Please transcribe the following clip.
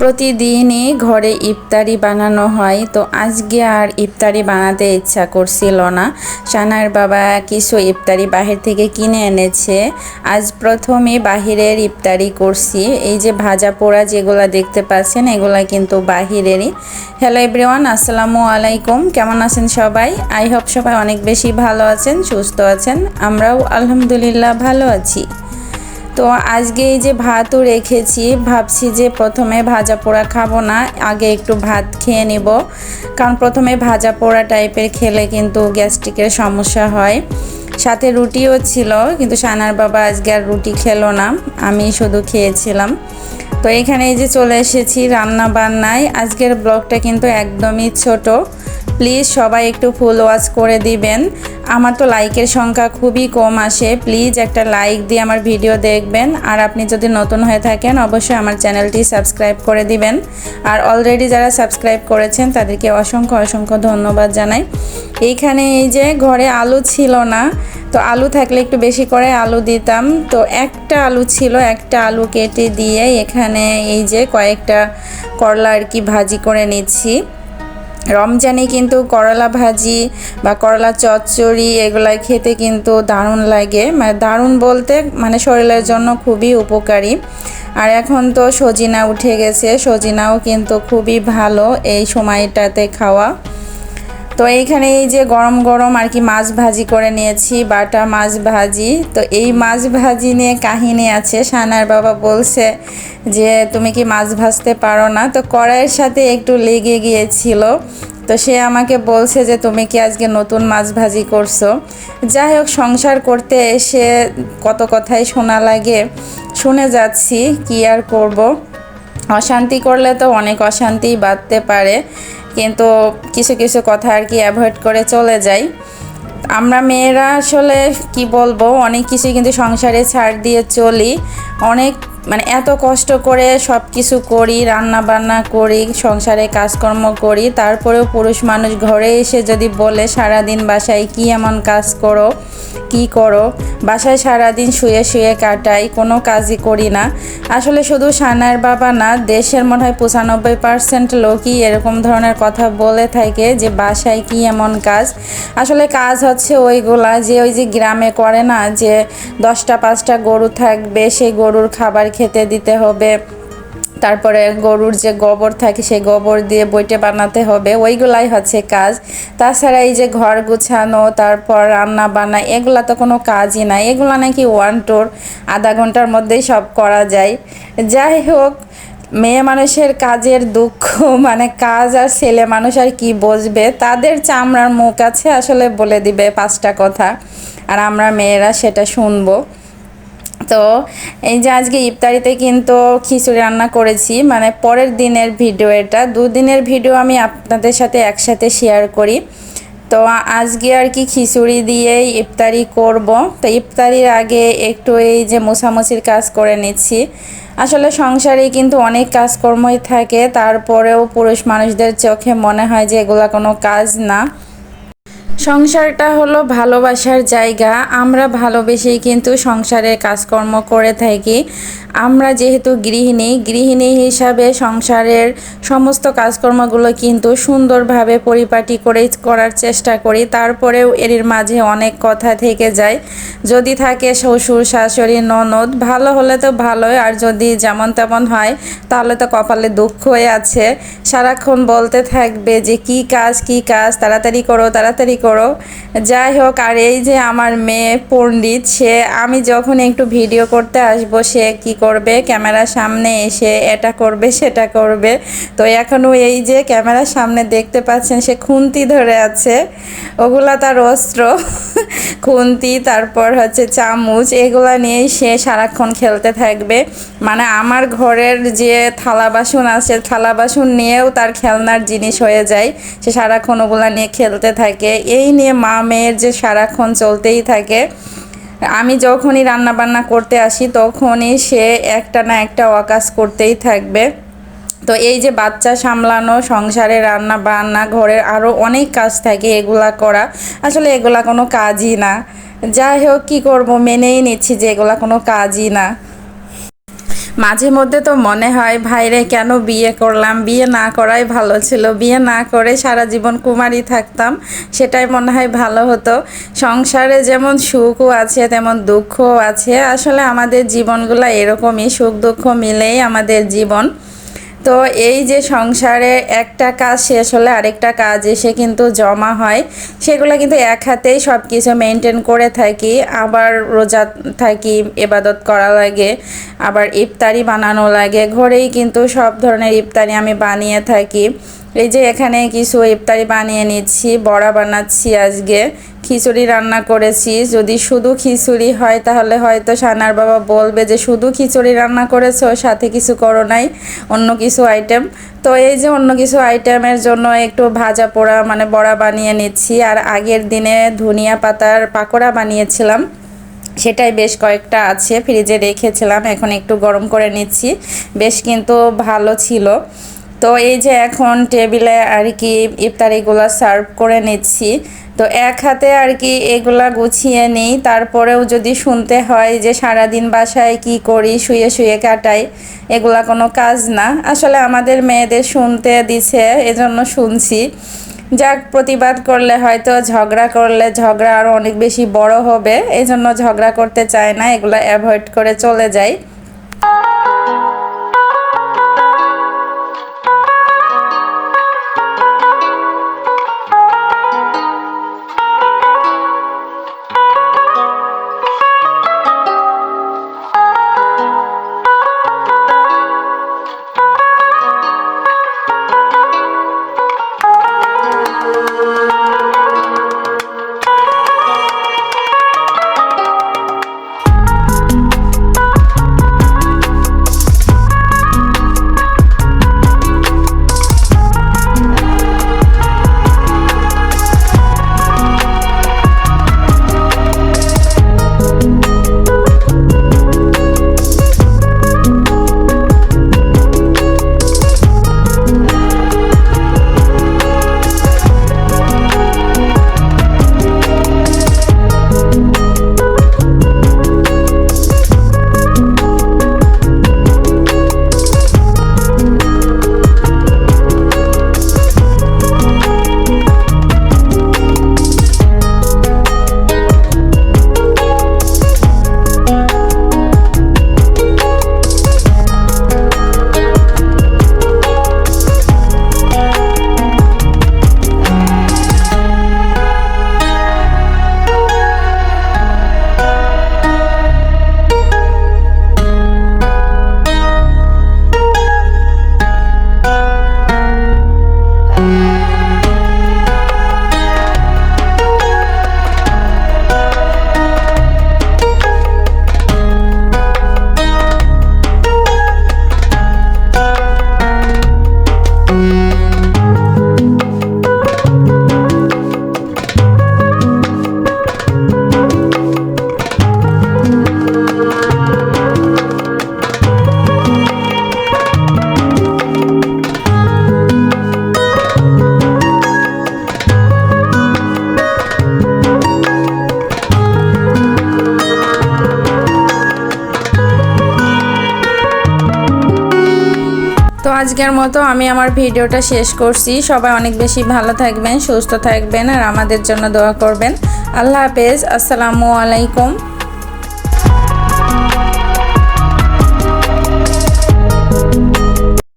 প্রতিদিনই ঘরে ইফতারি বানানো হয়। তো আজকে আর ইফতারি বানাতে ইচ্ছা করছিল না। সানার বাবা কিছু ইফতারি বাহির থেকে কিনে এনেছে। আজ প্রথমে বাহিরের ইফতারি করছি। এই যে ভাজা পোড়া যেগুলো দেখতে পাচ্ছেন, এগুলা কিন্তু বাহিরেরই। হ্যালো এভরিওয়ান, আসসালামু আলাইকুম। কেমন আছেন সবাই? আই হোপ সবাই অনেক বেশি ভালো আছেন, সুস্থ আছেন। আমরাও আলহামদুলিল্লাহ ভালো আছি। তো আজকে এই যে ভাতও রেখেছি, ভাবছি যে প্রথমে ভাজা পোড়া খাব না, আগে একটু ভাত খেয়ে নেব। কারণ প্রথমে ভাজা পোড়া টাইপের খেলে কিন্তু গ্যাস্ট্রিকের সমস্যা হয়। সাথে রুটিও ছিল, কিন্তু সানার বাবা আজকে আর রুটি খেলো না, আমি শুধু খেয়েছিলাম। তো এখানে এই যে চলে এসেছি রান্না বান্নায় আজকের ব্লগটা কিন্তু একদমই ছোট প্লিজ সবাই একটু ফুল ওয়াচ করে দিবেন। আমার তো লাইকের সংখ্যা খুবই কম আসে। প্লিজ একটা লাইক দিয়ে আমার ভিডিও দেখবেন। আর আপনি যদি নতুন হয়ে থাকেন, অবশ্যই আমার চ্যানেলটি সাবস্ক্রাইব করে দিবেন। আর অলরেডি যারা সাবস্ক্রাইব করেছেন, তাদেরকে অসংখ্য অসংখ্য ধন্যবাদ জানাই। এইখানে এই যে ঘরে আলু ছিল না, তো আলু থাকলে একটু বেশি করে আলু দিতাম। তো একটা আলু ছিল, একটা আলু কেটে দিয়ে এখানে এই যে কয়েকটা করলা আর কি ভাজি করে নিচ্ছি। রমজানে কিন্তু করলা ভাজি বা করলা চচ্চড়ি এগুলো খেতে কিন্তু দারুণ লাগে। মানে দারুণ বলতে মানে শরীরের জন্য খুবই উপকারী। আর এখন তো সজিনা উঠে গেছে, সজিনাও কিন্তু খুবই ভালো এই সময়টাতে খাওয়া। তো এইখানে এই যে গরম গরম আর কি মাছ ভাজি করে নিয়েছি, বাটা মাছ ভাজি। তো এই মাছ ভাজি নিয়ে কাহিনী আছে। সানার বাবা বলছে যে, তুমি কি মাছ ভাজতে পারো না? তো কড়াইয়ের সাথে একটু লেগে গিয়েছিল। তো সে আমাকে বলছে যে, তুমি কি আজকে নতুন মাছ ভাজি করছ? যাই হোক, সংসার করতে এসে কত কথাই শোনা লাগে। শুনে যাচ্ছি, কি আর করব? অশান্তি করলে তো অনেক অশান্তি বাঁধতে পারে। কিন্তু কিছু কিছু কথা আর কি অ্যাভয়েড করে চলে যাই। আমরা মেয়েরা আসলে কি বলব, অনেক কিছুই কিন্তু সংসারে ছাড় দিয়ে চলি। অনেক মানে এত কষ্ট করে সব কিছু করি রান্না বান্না করি, সংসারে কাজকর্ম করি, তারপরেও পুরুষ মানুষ ঘরে এসে যদি বলে, সারাদিন বাসায় কি এমন কাজ করো? কি করো? বাসায় সারাদিন শুয়ে শুয়ে কাটাই, কোনো কাজই করি না। আসলে শুধু সানার বাবা না, দেশের মনে হয় পঁচানব্বই পার্সেন্ট লোকই এরকম ধরনের কথা বলে থাকে যে, বাসায় কি এমন কাজ? আসলে কাজ হচ্ছে ওইগুলা যে, ওই যে গ্রামে করে না যে, দশটা পাঁচটা গরু থাকবে, সেই গরুর খাবার খেতে দিতে হবে। তারপরে গরুর যে গোবর থাকে, সেই গোবর দিয়ে বইটে বানাতে হবে। ওইগুলাই হচ্ছে কাজ। তাছাড়া এই যে ঘর গুছানো, তারপর রান্না বান্না, এগুলা তো কোনো কাজই নাই এগুলো নাকি ওয়ান টোর আধা ঘণ্টার মধ্যেই সব করা যায়। যাই হোক, মেয়ে মানুষের কাজের দুঃখ মানে কাজ আর ছেলে মানুষ আর কি বসবে? তাদের চামড়ার মুখ আছে আসলে বলে দিবে পাঁচটা কথা। আর আমরা মেয়েরা সেটা শুনব। তো এই যে আজকে ইফতারিতে কিন্তু খিচুড়ি রান্না করেছি মানে পরের দিনের ভিডিও এটা। দুদিনের ভিডিও আমি আপনাদের সাথে একসাথে শেয়ার করি। তো আজকে আর কি খিচুড়ি দিয়েই ইফতারি করব। তো ইফতারির আগে একটু এই যে মোছামুছির কাজ করে নিচ্ছি। আসলে সংসারে কিন্তু অনেক কাজকর্মই থাকে, তারপরেও পুরুষ মানুষদের চোখে মনে হয় যে এগুলা কোনো কাজ না। সংসারটা হলো ভালোবাসার জায়গা। আমরা ভালোবেসেই কিন্তু সংসারের কাজকর্ম করে থাকি। আমরা যেহেতু গৃহিণী গৃহিণী হিসাবে সংসারের সমস্ত কাজকর্মগুলো কিন্তু সুন্দরভাবে পরিপাটি করে করার চেষ্টা করি। তারপরেও এর মাঝে অনেক কথা থেকে যায়। যদি থাকে শ্বশুর, শাশুড়ি, ননদ, ভালো হলে তো ভালোই। আর যদি যেমন তেমন হয়, তাহলে তো কপালে দুঃখ হয়ে আছে। সারাক্ষণ বলতে থাকবে যে, কি কাজ কি কাজ? তাড়াতাড়ি করো তাড়াতাড়ি করো। যাই হোক, আর এই যে আমার মেয়ে পণ্ডিত, সে আমি যখন একটু ভিডিও করতে আসব, সে কি করবে? ক্যামেরার সামনে এসে এটা করবে, সেটা করবে। তো এখনও এই যে ক্যামেরার সামনে দেখতে পাচ্ছেন, সে খুন্তি ধরে আছে। ওগুলা তার অস্ত্র, খুন্তি, তারপর হচ্ছে চামচ, এগুলা নিয়েই সে সারাক্ষণ খেলতে থাকবে। মানে আমার ঘরের যে থালা বাসন আছে, থালা বাসন নিয়েও তার খেলনার জিনিস হয়ে যায়। সে সারাক্ষণ ওগুলা নিয়ে খেলতে থাকে। এই নিয়ে মা মেয়ের যে সারাক্ষণ চলতেই থাকে, আমি যখনই রান্না বান্না করতে আসি তখনই সে একটা না একটা অকাজ করতেই থাকবে। তো এই যে বাচ্চা সামলানো, সংসারে রান্না বান্না ঘরের আরও অনেক কাজ থাকে এগুলা করা, আসলে এগুলা কোনো কাজই না। যাই হোক, কী করব? মেনেই নিচ্ছি যে এগুলা কোনো কাজই না। মাঝে মধ্যে তো মনে হয় ভাইরে কেন বিয়ে করলাম? বিয়ে না করাই ভালো ছিল। বিয়ে না করে সারা জীবন কুমারী থাকতাম। সেটাই মনে হয় ভালো হতো। সংসারে যেমন সুখও আছে, তেমন দুঃখও আছে। আসলে আমাদের জীবনগুলো এরকমই সুখ দুঃখ মিলেই আমাদের জীবন। তো এই যে সংসারে একটা কাজ শেষ হলে আরেকটা কাজ এসে কিন্তু জমা হয়, সেগুলো কিন্তু এক হাতেই সব কিছু মেনটেন করে থাকি, আবার রোজা থাকি এবাদত করা লাগে, আবার ইফতারি বানানো লাগে, ঘরেই কিন্তু সব ধরনের ইফতারি আমি বানিয়ে থাকি। এই যে এখানে কিছু ইফতারি বানিয়ে নিচ্ছি, বড়া বানাচ্ছি আজকে, খিচুড়ি রান্না করেছি। যদি শুধু খিচুড়ি হয়, তাহলে হয়তো সানার বাবা বলবে যে, শুধু খিচুড়ি রান্না করেছ, সাথে কিছু করো নাই, অন্য কিছু আইটেম তো এই যে অন্য কিছু আইটেমের জন্য একটু ভাজা পোড়া মানে বড়া বানিয়ে নিচ্ছি। আর আগের দিনে ধনিয়া পাতার পাকোড়া বানিয়েছিলাম, সেটাই বেশ কয়েকটা আছে, ফ্রিজে রেখেছিলাম, এখন একটু গরম করে নিচ্ছি। বেশ কিন্তু ভালো ছিল। তো এই যে এখন টেবিলে আর কি ইফতারিগুলো সার্ভ করে নিচ্ছি। তো এক হাতে আর কি এগুলা গুছিয়ে নিই। তারপরেও যদি শুনতে হয় যে সারাদিন বাসায় কি করি, শুয়ে শুয়ে কাটাই, এগুলা কোনো কাজ না। আসলে আমাদের মেয়েদের শুনতে দিছে, এজন্য শুনছি। যাক, প্রতিবাদ করলে হয়তো ঝগড়া করলে ঝগড়া আরও অনেক বেশি বড় হবে। এই জন্য ঝগড়া করতে চায় না, এগুলো অ্যাভয়েড করে চলে যায় তো আজকের মতো আমি আমার ভিডিওটা শেষ করছি। সবাই অনেক বেশি ভালো থাকবেন, সুস্থ থাকবেন আর আমাদের জন্য দোয়া করবেন। আল্লাহ হাফেজ, আসসালামু আলাইকুম।